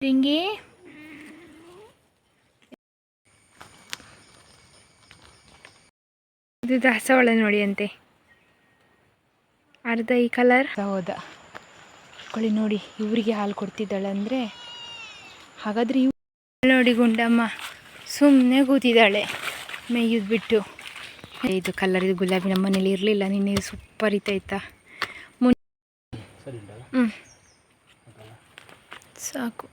ರಿಂಗಿ ಇದು ದಾಸವಾಳ ನೋಡಿ ಅಂತೆ ಅರ್ಧ ಈ ಕಲರ್. ಹೌದಾ ಕೊಳಿ ನೋಡಿ ಇವರಿಗೆ ಹಾಲು ಕೊಡ್ತಿದ್ದಾಳೆ ಅಂದರೆ ಹಾಗಾದ್ರೆ ಇವ್ ನೋಡಿ ಗುಂಡಮ್ಮ ಸುಮ್ಮನೆ ಕೂತಿದ್ದಾಳೆ. ಮೇಯ್ದು ಬಿಟ್ಟು ಇದು ಕಲರ್ ಇದು ಗುಲಾಬಿ ನಮ್ಮ ಮನೇಲಿ ಇರಲಿಲ್ಲ ನಿನ್ನೆ ಸೂಪರ್ ಇತ್ತಾಯ್ತಾ ಮುನ್ ಹ್ಞೂ ಸಾಕು.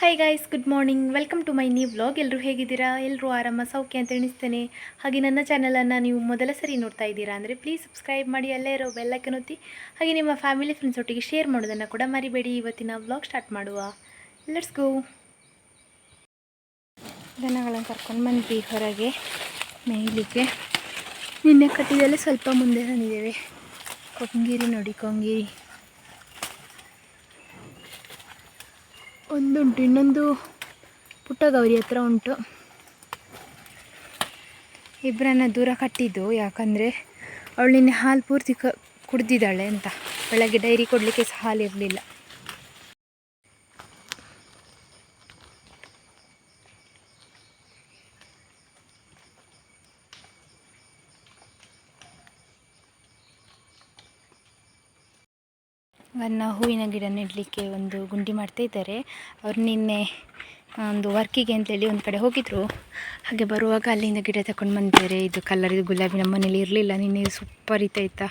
Hi guys good morning welcome to my new vlog ಎಲ್ಲರೂ ಹೇಗಿದ್ದೀರಾ? ಎಲ್ಲರೂ ಆರಾಮ? ಸೌಖ್ಯ ಅಂತ ಎಣಿಸ್ತೇನೆ. ಹಾಗೆ ನನ್ನ ಚಾನಲನ್ನು ನೀವು ಮೊದಲ ಸರಿ ನೋಡ್ತಾ ಇದ್ದೀರಾ ಅಂದರೆ ಪ್ಲೀಸ್ ಸಬ್ಸ್ಕ್ರೈಬ್ ಮಾಡಿ, ಅಲ್ಲೇ ಇರೋ ಬೆಲ್ಲಕ್ಕೆ ಒತ್ತಿ. ಹಾಗೆ ನಿಮ್ಮ ಫ್ಯಾಮಿಲಿ ಫ್ರೆಂಡ್ಸ್ ಒಟ್ಟಿಗೆ ಶೇರ್ ಮಾಡೋದನ್ನು ಕೂಡ ಮರಿಬೇಡಿ. ಇವತ್ತಿನ ವ್ಲಾಗ್ ಸ್ಟಾರ್ಟ್ ಮಾಡುವ. ಲೆಟ್ಸ್ ಗೋ ದನಗಳನ್ನು ಕರ್ಕೊಂಡು ಬಂದ್ವಿ ಹೊರಗೆ ಮೇಯ್ಲಿಕ್ಕೆ ನಿನ್ನೆ ಕಟ್ಟಿದಲ್ಲಿ ಸ್ವಲ್ಪ ಮುಂದೆ ಬಂದಿದ್ದೇವೆ ಕೊಂಗಿರಿ ನೋಡಿ, ಕೊಂಗಿರಿ. ಒಂದುಂಟು ಇನ್ನೊಂದು ಪುಟ್ಟಗೌರಿ ಹತ್ರ ಉಂಟು. ಇಬ್ಬರನ್ನ ದೂರ ಕಟ್ಟಿದ್ದು, ಯಾಕಂದರೆ ಅವಳು ನಿನ್ನೆ ಹಾಲು ಪೂರ್ತಿ ಕ, ಕುಡ್ದಿದ್ದಾಳೆ ಅಂತ. ಬೆಳಗ್ಗೆ ಡೈರಿ ಕೊಡಲಿಕ್ಕೆ ಸಹ ಹಾಲು ಇರಲಿಲ್ಲ. ನನ್ನ ಹೂವಿನ ಗಿಡ ನೆಡಲಿಕ್ಕೆ ಒಂದು ಗುಂಡಿ ಮಾಡ್ತಾ ಇದ್ದಾರೆ. ಅವ್ರು ನಿನ್ನೆ ಒಂದು ವರ್ಕಿಗೆ ಅಂತೇಳಿ ಒಂದು ಕಡೆ ಹೋಗಿದ್ರು. ಹಾಗೆ ಬರುವಾಗ ಅಲ್ಲಿಂದ ಗಿಡ ತಗೊಂಡು ಬಂದಿದ್ದಾರೆ. ಇದು ಕಲರ್ ಇದು ಗುಲಾಬಿ ನಮ್ಮ ಮನೇಲಿ ಇರಲಿಲ್ಲ. ನಿನ್ನೆ ಸೂಪರ್ ಇತ್ತಾಯ್ತಾ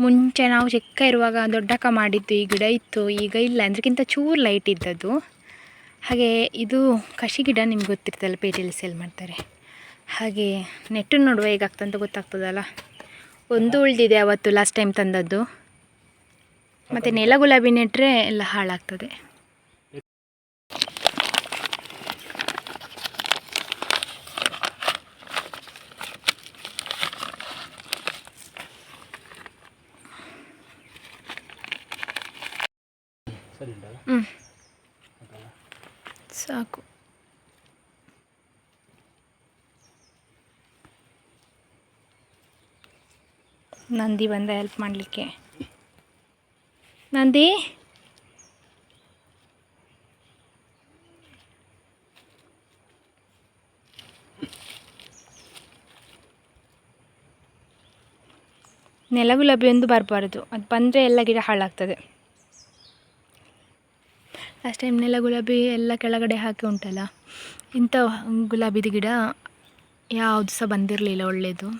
ಮುಂಚೆ ನಾವು ಚಿಕ್ಕ ಇರುವಾಗ ದೊಡ್ಡಕ್ಕ ಮಾಡಿದ್ದು ಈ ಗಿಡ ಇತ್ತು. ಈಗ ಇಲ್ಲ. ಅಂದ್ರಕ್ಕಿಂತ ಚೂರು ಲೈಟ್ ಇದ್ದದ್ದು. ಹಾಗೆ ಇದು ಕಸಿ ಗಿಡ ನಿಮ್ಗೆ ಗೊತ್ತಿರ್ತಲ್ಲ ಪೇಟೆಯಲ್ಲಿ ಸೇಲ್ ಮಾಡ್ತಾರೆ. ಹಾಗೆ ನೆಟ್ಟು ನೋಡುವ ಹೇಗಾಗ್ತಂತ ಗೊತ್ತಾಗ್ತದಲ್ಲ? ಒಂದು ಉಳಿದಿದೆ ಅವತ್ತು ಲಾಸ್ಟ್ ಟೈಮ್ ತಂದದ್ದು. ಮತ್ತು ನೆಲ ಗುಲಾಬಿ ನೆಟ್ಟರೆ ಎಲ್ಲ ಹಾಳಾಗ್ತದೆ. ಹ್ಞೂ ಸಾಕು. ನಂದಿ ಬಂದ ಹೆಲ್ಪ್ ಮಾಡಲಿಕ್ಕೆ. ನಂದಿ? ನೆಲ ಗುಲಾಬಿ ಒಂದು ಬರಬಾರ್ದು. ಅದು ಬಂದರೆ ಎಲ್ಲ ಗಿಡ ಹಾಳಾಗ್ತದೆ. ಲಾಸ್ಟ್ ಟೈಮ್ ನೆಲ ಗುಲಾಬಿ ಎಲ್ಲ ಕೆಳಗಡೆ ಹಾಕಿ ಉಂಟಲ್ಲ, ಇಂಥ ಗುಲಾಬಿದ ಗಿಡ ಯಾವುದು ಸಹ ಬಂದಿರಲಿಲ್ಲ ಒಳ್ಳೆಯದು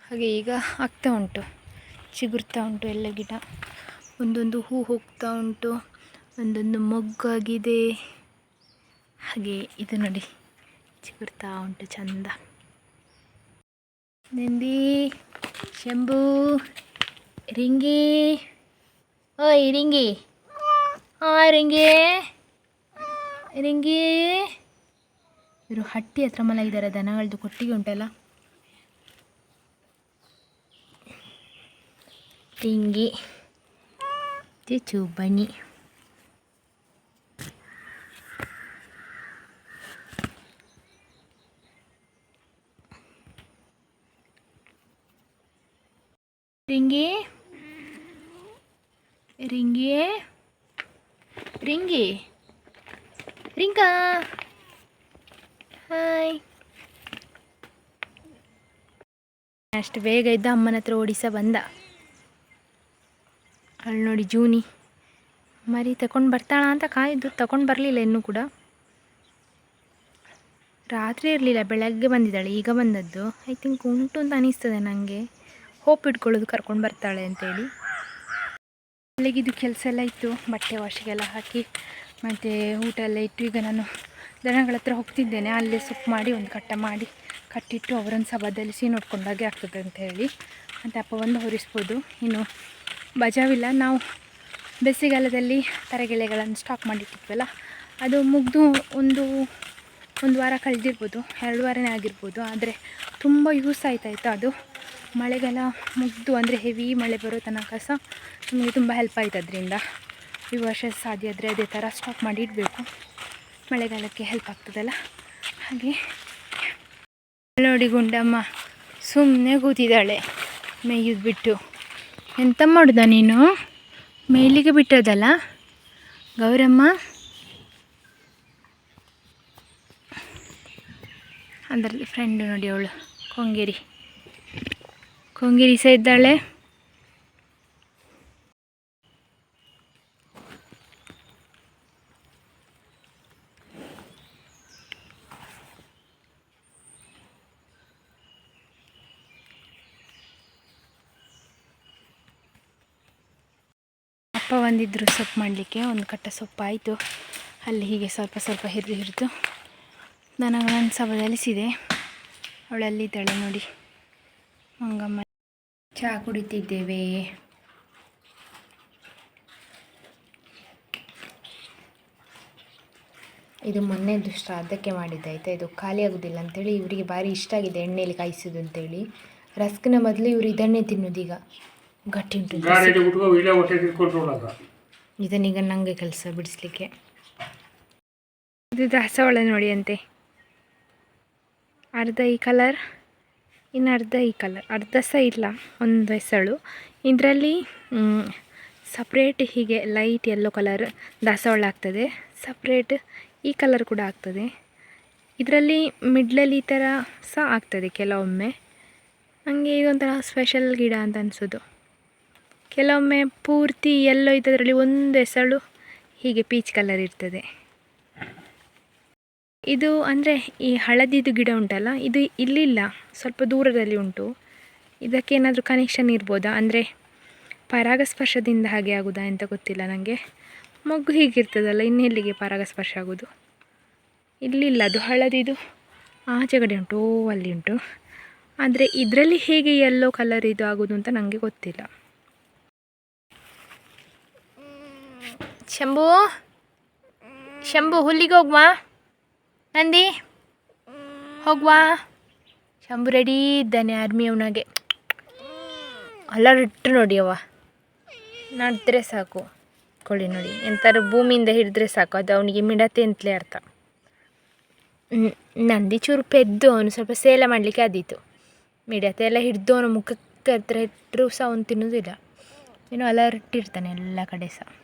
ಹಾಗೆ ಈಗ ಆಗ್ತಾ ಉಂಟು. ಚಿಗುರ್ತಾ ಉಂಟು ಎಲ್ಲ ಗಿಡ. ಒಂದೊಂದು ಹೂ ಹೋಗ್ತಾ ಉಂಟು, ಒಂದೊಂದು ಮೊಗ್ಗಾಗಿದೆ. ಹಾಗೆ ಇದು ನೋಡಿ, ಚಿಗುರ್ತಾ ಉಂಟು ಚಂದ. ನಂದಿ, ಶಂಭು, ರಿಂಗಿ. ಓಯ್, ರಿಂಗಿ. ಹಾಂ ರಿಂಗಿ. ರಿಂಗಿ. ಇವರು ಹಟ್ಟಿ ಹತ್ರ ಮಲಗಿದ್ದಾರೆ ದನಗಳದ್ದು ಕೊಟ್ಟಿಗೆ ಉಂಟಲ್ಲ. ರಿಂಗಿ. ಚುಚ್ಚು ಬನ್ನಿ ರಿಂಗಿ ರಿಂಗಿ ರಿಂಗಿ ರಿಂಗಾ ಹಾಯ್ ಅಷ್ಟು ಬೇಗ ಇದ್ದ ಅಮ್ಮನ ಹತ್ರ ಓಡಿಸ ಬಂದ. ಅಲ್ಲಿ ನೋಡಿ ಜೂನಿ. ಮರಿ ತಗೊಂಡು ಬರ್ತಾಳ ಅಂತ ಕಾಯಿದ್ದು ತಗೊಂಡು ಬರಲಿಲ್ಲ ಇನ್ನೂ ಕೂಡ. ರಾತ್ರಿ ಇರಲಿಲ್ಲ, ಬೆಳಗ್ಗೆ ಬಂದಿದ್ದಾಳೆ, ಈಗ ಬಂದದ್ದು. ಐ ಥಿಂಕ್ ಉಂಟು ಅಂತ ಅನಿಸ್ತದೆ ನನಗೆ ಹೋಪ್ ಇಟ್ಕೊಳ್ಳೋದು ಕರ್ಕೊಂಡು ಬರ್ತಾಳೆ ಅಂತೇಳಿ. ಇದು ಕೆಲಸ ಎಲ್ಲ ಇತ್ತು, ಬಟ್ಟೆ ವಾಶಿಗೆಲ್ಲ ಹಾಕಿ, ಮತ್ತು ಊಟ ಎಲ್ಲ ಇಟ್ಟು ಈಗ ನಾನು ದನಗಳ ಹತ್ರ ಹೋಗ್ತಿದ್ದೇನೆ. ಅಲ್ಲೇ ಸೊಪ್ಪು ಮಾಡಿ, ಒಂದು ಕಟ್ಟ ಮಾಡಿ, ಕಟ್ಟಿಟ್ಟು ಅವರನ್ನು ಸಭದಲ್ಲಿ ಸಿ ನೋಡ್ಕೊಂಡಾಗೆ ಆಗ್ತದೆ ಅಂತ ಹೇಳಿ ಮತ್ತು ಅಪ್ಪ ಒಂದು ಹೊರಿಸ್ಬೋದು. ಇನ್ನು ಬಜಾವಿಲ್ಲ. ನಾವು ಬೇಸಿಗೆಗಾಲದಲ್ಲಿ ತರಗೆಲೆಗಳನ್ನು ಸ್ಟಾಕ್ ಮಾಡಿಟ್ಟಿದ್ವಲ್ಲ, ಅದು ಮುಗಿದು ಒಂದು ಒಂದು ವಾರ ಕಳೆದಿರ್ಬೋದು, ಎರಡು ವಾರನೇ ಆಗಿರ್ಬೋದು. ಆದರೆ ತುಂಬ ಯೂಸ್ ಆಯ್ತಾಯಿತ್ತು ಅದು. ಮಳೆಗಾಲ ಮುಗಿದು ಅಂದರೆ ಹೆವಿ ಮಳೆ ಬರೋ ತನಕ ಸಹ ನಮಗೆ ತುಂಬ ಹೆಲ್ಪ್ ಆಯ್ತು ಅದರಿಂದ ಈ ವರ್ಷ ಸಾಧ್ಯ ಆದರೆ ಅದೇ ಥರ ಸ್ಟಾಕ್ ಮಾಡಿ ಇಡಬೇಕು. ಮಳೆಗಾಲಕ್ಕೆ ಹೆಲ್ಪ್ ಆಗ್ತದಲ್ಲ. ಹಾಗೆ. ನೋಡಿ ಗುಂಡಮ್ಮ ಸುಮ್ಮನೆ ಕೂತಿದ್ದಾಳೆ. ಮೇಯ್ದು ಬಿಟ್ಟು ಎಂತ ಮಾಡುದ ನೀನು? ಮೇಲಿಗೆ ಬಿಟ್ಟದಲ್ಲ? ಗೌರಮ್ಮ? ಅದರಲ್ಲಿ ಫ್ರೆಂಡ್ ನೋಡಿ ಅವಳು. ಕೊಂಗೇರಿ. ಕೊಂಗೇರಿ ಸಹ ಇದ್ದಾಳೆ. ಅಪ್ಪ ಬಂದಿದ್ದರು ಸೊಪ್ಪು ಮಾಡಲಿಕ್ಕೆ, ಒಂದು ಕಟ್ಟ ಸೊಪ್ಪು ಆಯಿತು. ಅಲ್ಲಿ ಹೀಗೆ ಸ್ವಲ್ಪ ಸ್ವಲ್ಪ ಹಿರಿದು ಹಿರಿದು ಸಹ ಬದಲಿಸಿದೆ ಅವಳಲ್ಲಿದ್ದಾಳೆ ನೋಡಿ. ಮಂಗಮ್ಮ ಚಹಾ ಕುಡಿತಿದ್ದೇವೆ. ಇದು ಮೊನ್ನೆದು ಶ್ರಾದ್ದಕ್ಕೆ ಮಾಡಿದ್ದೆ, ಆಯಿತಾ? ಇದು ಖಾಲಿ ಆಗೋದಿಲ್ಲ ಅಂತೇಳಿ, ಇವರಿಗೆ ಭಾರಿ ಇಷ್ಟ ಆಗಿದೆ ಎಣ್ಣೆಯಲ್ಲಿ ಕಾಯಿಸೋದು ಅಂತೇಳಿ. ರಸ್ಕಿನ ಬದಲು ಇವರು ಇದನ್ನೇ ತಿನ್ನೋದೀಗ. ಗಟ್ಟಿ ಉಂಟು ಇದನ್ನೀಗ ನನಗೆ ಕೆಲಸ ಬಿಡಿಸ್ಲಿಕ್ಕೆ. ಇದು ದಾಸವಾಳ ನೋಡಿ ಅಂತೆ ಅರ್ಧ ಈ ಕಲರ್ ಇನ್ನು ಅರ್ಧ ಈ ಕಲರ್ ಅರ್ಧ ಸಹ ಇಲ್ಲ ಒಂದು ಹೆಸಳು. ಇದರಲ್ಲಿ ಸಪ್ರೇಟ್ ಹೀಗೆ ಲೈಟ್ ಯೆಲ್ಲೋ ಕಲರ್ ದಾಸವಾಳ ಆಗ್ತದೆ. ಸಪ್ರೇಟ್ ಈ ಕಲರ್ ಕೂಡ ಆಗ್ತದೆ. ಇದರಲ್ಲಿ ಮಿಡ್ಲಲ್ಲಿ ಈ ಥರ ಸಹ ಆಗ್ತದೆ ಕೆಲವೊಮ್ಮೆ. ನನಗೆ ಇದೊಂಥರ ಸ್ಪೆಷಲ್ ಗಿಡ ಅಂತ ಅನಿಸೋದು. ಕೆಲವೊಮ್ಮೆ ಪೂರ್ತಿ ಎಲ್ಲೋ ಇದ್ದದ್ರಲ್ಲಿ ಒಂದು ಹೆಸಳು ಹೀಗೆ ಪೀಚ್ ಕಲರ್ ಇರ್ತದೆ. ಇದು ಅಂದರೆ ಈ ಹಳದಿದು ಗಿಡ ಉಂಟಲ್ಲ, ಇದು ಇಲ್ಲಿಲ್ಲ, ಸ್ವಲ್ಪ ದೂರದಲ್ಲಿ ಉಂಟು. ಇದಕ್ಕೇನಾದರೂ ಕನೆಕ್ಷನ್ ಇರ್ಬೋದಾ? ಅಂದರೆ ಪರಾಗಸ್ಪರ್ಶದಿಂದ ಹಾಗೆ ಆಗುದಾ ಅಂತ ಗೊತ್ತಿಲ್ಲ ನನಗೆ ಮೊಗ್ಗು ಹೀಗಿರ್ತದಲ್ಲ ಇನ್ನೆಲ್ಲಿಗೆ ಪರಾಗಸ್ಪರ್ಶ ಆಗೋದು? ಇಲ್ಲಿಲ್ಲ, ಅದು ಹಳದಿದು. ಆಚೆ ಕಡೆ ಉಂಟು ಅಲ್ಲಿ ಉಂಟು. ಆದರೆ ಇದರಲ್ಲಿ ಹೇಗೆ ಎಲ್ಲೋ ಕಲರ್ ಇದು ಆಗೋದು ಅಂತ ನನಗೆ ಗೊತ್ತಿಲ್ಲ. ಶಂಭು? ಶಂಭು, ಹುಲ್ಲಿಗೆ ಹೋಗ್ವಾ? ನಂದಿ? ಹೋಗ್ವಾ? ಶಂಭು ರೆಡಿ ಇದ್ದಾನೆ ಆರ್ಮಿ ಅವನಾಗೆ. ಅಲ್ಲ ಇಟ್ಟು ನೋಡಿ ಅವ ನಡ್ದ್ರೆ ಸಾಕು. ಕೊಳ್ಳಿ ನೋಡಿ. ಎಂಥಾರು ಭೂಮಿಯಿಂದ ಹಿಡಿದ್ರೆ ಸಾಕು. ಅದು ಅವನಿಗೆ ಮಿಡತೆ ಅಂತಲೇ ಅರ್ಥ. ನಂದಿ ಚೂರು ಪೆದ್ದು, ಅವನು ಸ್ವಲ್ಪ ಸೇಲ ಮಾಡಲಿಕ್ಕೆ ಆದೀತು. ಮಿಡತೆ ಎಲ್ಲ ಹಿಡಿದು ಅವನ ಮುಖಕ್ಕೆ ಹತ್ರ ಇಟ್ಟರು ಸಹ ಅವನು ತಿನ್ನೋದಿಲ್ಲ. ಏನೋ ಅಲರ್ಟ್ ಇರ್ತಾನೆ ಎಲ್ಲ ಕಡೆ ಸಹ.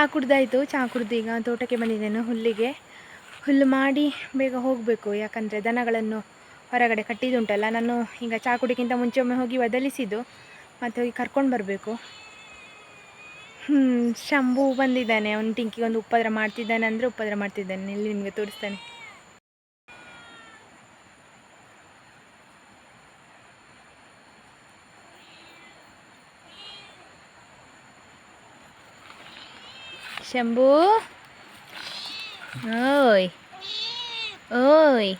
ಚಹಾ ಕುಡ್ದಾಯಿತು. ಚಹಾ ಕುಡ್ದು ಈಗ ತೋಟಕ್ಕೆ ಬಂದಿದ್ದೇನೆ ಹುಲ್ಲಿಗೆ. ಹುಲ್ಲು ಮಾಡಿ ಬೇಗ ಹೋಗಬೇಕು. ಯಾಕಂದರೆ ದನಗಳನ್ನು ಹೊರಗಡೆ ಕಟ್ಟಿದ್ದುಂಟಲ್ಲ, ನಾನು ಈಗ ಚಹಾ ಕುಡಿಕ್ಕಿಂತ ಮುಂಚೆ ಒಮ್ಮೆ ಹೋಗಿ ಬದಲಿಸಿದ್ದು ಮತ್ತು ಹೋಗಿ ಕರ್ಕೊಂಡು ಬರಬೇಕು. ಹ್ಞೂ ಶಂಭು ಬಂದಿದ್ದಾನೆ. ಅವನು ಟಿಂಕಿಗೆ ಒಂದು ಉಪದ್ರ ಮಾಡ್ತಿದ್ದಾನೆ ಅಂದರೆ ಉಪದ್ರ ಮಾಡ್ತಿದ್ದಾನೆ. ಇಲ್ಲಿ ನಿಮಗೆ ತೋರಿಸ್ತಾನೆ. ಶಂಭು ಓಯ್ ಓಯ್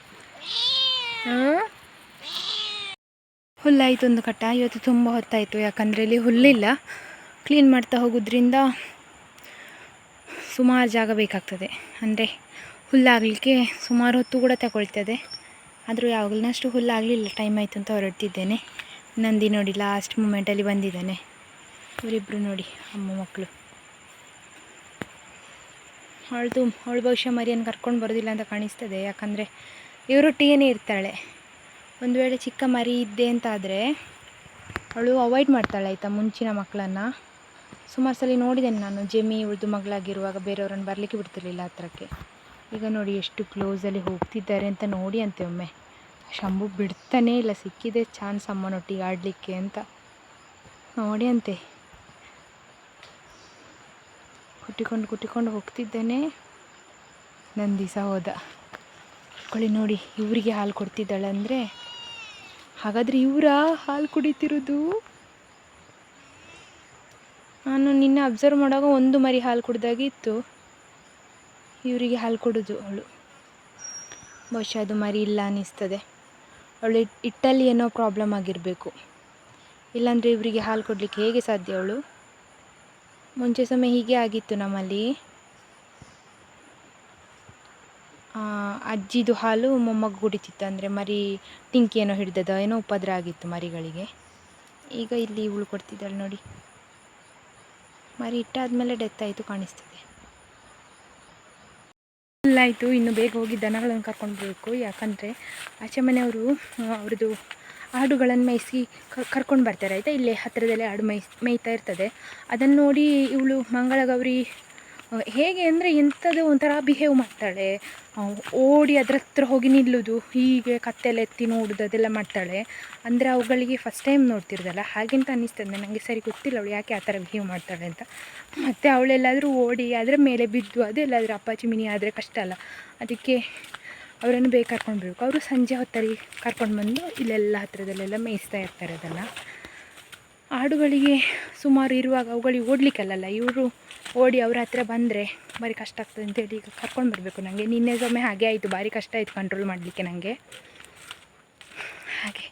ಹಾಂ ಹುಲ್ಲಾಯಿತು ಒಂದು ಕಟ್ಟ. ಇವತ್ತು ತುಂಬ ಹೊತ್ತಾಯಿತು. ಯಾಕಂದರೆ ಇಲ್ಲಿ ಹುಲ್ಲಿಲ್ಲ ಕ್ಲೀನ್ ಮಾಡ್ತಾ ಹೋಗೋದ್ರಿಂದ ಸುಮಾರು ಜಾಗ ಬೇಕಾಗ್ತದೆ. ಅಂದರೆ ಹುಲ್ಲಾಗಲಿಕ್ಕೆ ಸುಮಾರು ಹೊತ್ತು ಕೂಡ ತಗೊಳ್ತದೆ. ಆದರೂ ಯಾವಾಗಲೂ ಹುಲ್ಲಾಗಲಿಲ್ಲ ಟೈಮ್ ಆಯಿತು ಅಂತ ಹೊರಡ್ತಿದ್ದೇನೆ. ನಂದಿ ನೋಡಿ ಲಾಸ್ಟ್ ಮೂಮೆಂಟಲ್ಲಿ ಬಂದಿದ್ದಾನೆ. ಇವರಿಬ್ಬರು ನೋಡಿ, ಅಮ್ಮ ಮಕ್ಕಳು ಅವಳದು ಅವಳು ಬಹುಶಃ ಮರಿಯನ್ನು ಕರ್ಕೊಂಡು ಬರೋದಿಲ್ಲ ಅಂತ ಕಾಣಿಸ್ತದೆ. ಯಾಕಂದರೆ ಇವರೊಟ್ಟಿಗೇ ಇರ್ತಾಳೆ. ಒಂದು ವೇಳೆ ಚಿಕ್ಕ ಮರಿ ಇದ್ದೆ ಅಂತ ಆದರೆ ಅವಳು ಅವಾಯ್ಡ್ ಮಾಡ್ತಾಳೆ ಆಯಿತಾ ಮುಂಚಿನ ಮಕ್ಕಳನ್ನು. ಸುಮಾರು ಸಲ ನೋಡಿದ್ದೇನೆ ನಾನು, ಜೆಮಿ ಉಳಿದು ಮಗಳಾಗಿರುವಾಗ ಬೇರೆಯವ್ರನ್ನ ಬರಲಿಕ್ಕೆ ಬಿಡ್ತಿರ್ಲಿಲ್ಲ ಹತ್ರಕ್ಕೆ. ಈಗ ನೋಡಿ ಎಷ್ಟು ಕ್ಲೋಸಲ್ಲಿ ಹೋಗ್ತಿದ್ದಾರೆ ಅಂತ ನೋಡಿ ಅಂತೆ ಒಮ್ಮೆ. ಶಂಭು ಬಿಡ್ತಾನೇ ಇಲ್ಲ, ಸಿಕ್ಕಿದೆ ಚಾನ್ಸ್ ಅಮ್ಮನೊಟ್ಟಿಗೆ ಆಡಲಿಕ್ಕೆ ಅಂತ. ನೋಡಿ ಅಂತೆ. ಕುಟ್ಟಿಕೊಂಡು ಕುಟ್ಟಿಕೊಂಡು ಹೋಗ್ತಿದ್ದೇನೆ. ನನ್ನ ದಿವಸ ಹೋದ. ಕೊಳ್ಳಿ ನೋಡಿ, ಇವರಿಗೆ ಹಾಲು ಕೊಡ್ತಿದ್ದಾಳೆ ಅಂದರೆ ಹಾಗಾದರೆ ಇವರ ಹಾಲು ಕುಡಿತಿರೋದು? ನಾನು ನಿನ್ನೆ ಅಬ್ಸರ್ವ್ ಮಾಡುವಾಗ ಒಂದು ಮರಿ ಹಾಲು ಕುಡ್ದಾಗಿತ್ತು. ಇವರಿಗೆ ಹಾಲು ಕೊಡೋದು ಅವಳು. ಬಹುಶಃ ಅದು ಮರಿ ಇಲ್ಲ ಅನ್ನಿಸ್ತದೆ. ಅವಳು ಇಟ್- ಇಟ್ಟಲ್ಲಿ ಏನೋ ಪ್ರಾಬ್ಲಮ್ ಆಗಿರಬೇಕು. ಇಲ್ಲಾಂದರೆ ಇವರಿಗೆ ಹಾಲು ಕೊಡಲಿಕ್ಕೆ ಹೇಗೆ ಸಾಧ್ಯ ಅವಳು? ಮುಂಚೆ ಸಮಯ ಹೀಗೆ ಆಗಿತ್ತು ನಮ್ಮಲ್ಲಿ. ಅಜ್ಜಿದು ಹಾಲು ಮೊಮ್ಮಗು ಕುಡಿತಿತ್ತು. ಅಂದರೆ ಮರಿ ಟಿಂಕಿ ಏನೋ ಹಿಡ್ದದ ಏನೋ ಉಪದ್ರ ಆಗಿತ್ತು ಮರಿಗಳಿಗೆ. ಈಗ ಇಲ್ಲಿ ಇವಳು ಕೊಡ್ತಿದ್ದಾಳೆ ನೋಡಿ. ಮರಿ ಇಟ್ಟಾದ್ಮೇಲೆ ಡೆತ್ ಆಯಿತು ಕಾಣಿಸ್ತದೆ. ಆಯಿತು. ಇನ್ನು ಬೇಗ ಹೋಗಿ ದನಗಳನ್ನು ಕರ್ಕೊಂಡು ಬರಬೇಕು. ಯಾಕಂದರೆ ಆಚೆ ಮನೆಯವರು ಅವ್ರದ್ದು ಆಡುಗಳನ್ನು ಮೇಯಿಸಿ ಕರ್ಕೊಂಡು ಬರ್ತಾರೆ, ಆಯಿತಾ? ಇಲ್ಲೇ ಹತ್ತಿರದಲ್ಲೇ ಆಡು ಮೇಯ್, ಮೇಯ್ತಾ ಇರ್ತದೆ. ಅದನ್ನು ನೋಡಿ ಇವಳು ಮಂಗಳಗೌರಿ ಹೇಗೆ ಅಂದರೆ ಎಂಥದ್ದು ಒಂಥರ ಬಿಹೇವ್ ಮಾಡ್ತಾಳೆ. ಓಡಿ ಅದ್ರ ಹತ್ರ ಹೋಗಿ ನಿಲ್ಲೋದು, ಹೀಗೆ ಕತ್ತೆಲ್ಲ ಎತ್ತಿ ನೋಡೋದು, ಅದೆಲ್ಲ ಮಾಡ್ತಾಳೆ. ಅಂದರೆ ಅವುಗಳಿಗೆ ಫಸ್ಟ್ ಟೈಮ್ ನೋಡ್ತಿರೋದಲ್ಲ, ಹಾಗೆಂತ ಅನ್ನಿಸ್ತದೆ. ನನಗೆ ಸರಿ ಗೊತ್ತಿಲ್ಲ ಅವಳು ಯಾಕೆ ಆ ಥರ ಬಿಹೇವ್ ಮಾಡ್ತಾಳೆ ಅಂತ. ಮತ್ತು ಅವಳೆಲ್ಲಾದರೂ ಓಡಿ, ಅದರ ಮೇಲೆ ಬಿದ್ದು, ಅದೆಲ್ಲಾದರೂ ಅಪ್ಪಾಚಿ ಮಿನಿ ಆದರೆ ಕಷ್ಟ ಅಲ್ಲ. ಅದಕ್ಕೆ ಅವರನ್ನು ಬೇಗ ಕರ್ಕೊಂಡು ಅವರು ಸಂಜೆ ಹೊತ್ತಲ್ಲಿ ಕರ್ಕೊಂಡು ಬಂದು ಇಲ್ಲೆಲ್ಲ ಹತ್ತಿರದಲ್ಲೆಲ್ಲ ಮೇಯಿಸ್ತಾ ಇರ್ತಾರೆ ಅದನ್ನು. ಆಡುಗಳಿಗೆ ಸುಮಾರು ಇರುವಾಗ ಅವುಗಳಿಗೆ ಓಡಲಿಕ್ಕೆಲ್ಲ ಇವರು ಓಡಿ ಅವ್ರ ಹತ್ರ ಬಂದರೆ ಭಾರಿ ಕಷ್ಟ ಆಗ್ತದೆ ಅಂತೇಳಿ ಈಗ ಕರ್ಕೊಂಡು ಬರಬೇಕು ನನಗೆ ನಿನ್ನೆ ಒಮ್ಮೆ ಹಾಗೆ ಆಯಿತು, ಭಾರಿ ಕಷ್ಟ ಆಯಿತು ಕಂಟ್ರೋಲ್ ಮಾಡಲಿಕ್ಕೆ ನನಗೆ ಹಾಗೆ.